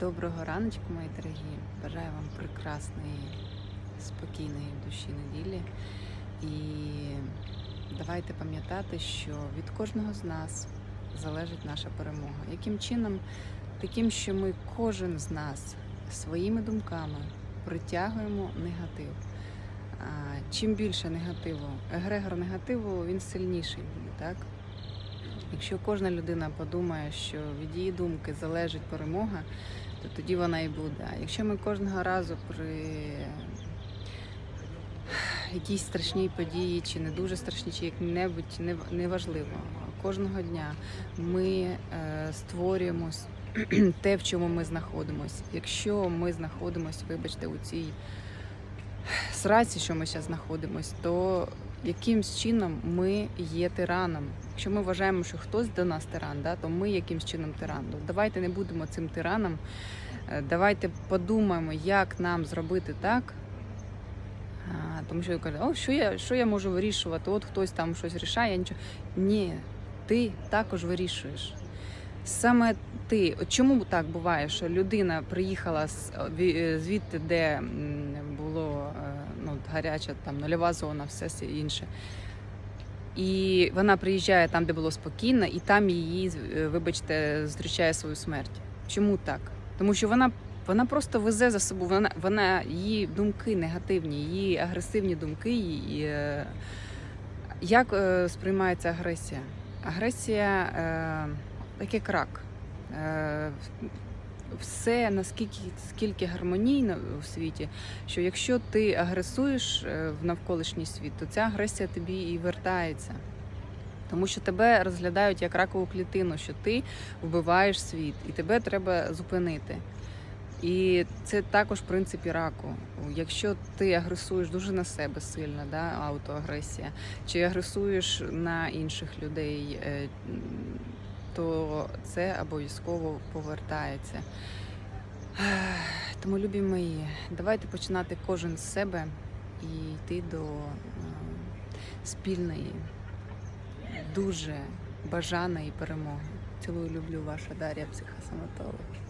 Доброго раночку, мої дорогі. Бажаю вам прекрасної, спокійної душі неділі. І давайте пам'ятати, що від кожного з нас залежить наша перемога. Яким чином? Таким, що ми кожен з нас своїми думками притягуємо негатив. Чим більше негативу, егрегор негативу, він сильніший буде, так? Якщо кожна людина подумає, що від її думки залежить перемога, то тоді вона і буде. А якщо ми кожного разу при якійсь страшній події, чи не дуже страшній, чи як-небудь неважливо, кожного дня ми е, створюємо те, в чому ми знаходимося. Якщо ми знаходимося, вибачте, у цій сраці, що ми зараз знаходимося, то якимсь чином ми є тираном. Якщо ми вважаємо, що хтось до нас тиран, да, то ми якимсь чином тиран. Ну, Давайте не будемо цим тираном. Е, Давайте подумаємо, як нам зробити так. Тому що кажуть, о, що я, що я можу вирішувати? От хтось там щось рішає, я нічого. Ні, ти також вирішуєш. Саме ти, чому так буває, що людина приїхала ві- е, звідти, де е, гаряча там нульова зона, все інше. І вона приїжджає там, де було спокійно, і там її, е, вибачте, зустрічає свою смерть. Чому так? Тому що вона, вона просто везе за собою, вона, вона її думки негативні, її агресивні думки. її, е, Як е, сприймається агресія? Агресія е, так як рак. Е, все наскільки скільки гармонійно в світі, що якщо ти агресуєш е, в навколишній світ, то ця агресія тобі і вертається. Тому що тебе розглядають як ракову клітину, що ти вбиваєш світ, і тебе треба зупинити. І це також в принципі раку. Якщо ти агресуєш дуже на себе сильно, да, аутоагресія, чи агресуєш на інших людей, е, то це обов'язково повертається. Тому, любі мої, давайте починати кожен з себе і йти до е, спільної, дуже бажаної перемоги. Цілую, люблю ваша Дар'я, психосоматолог.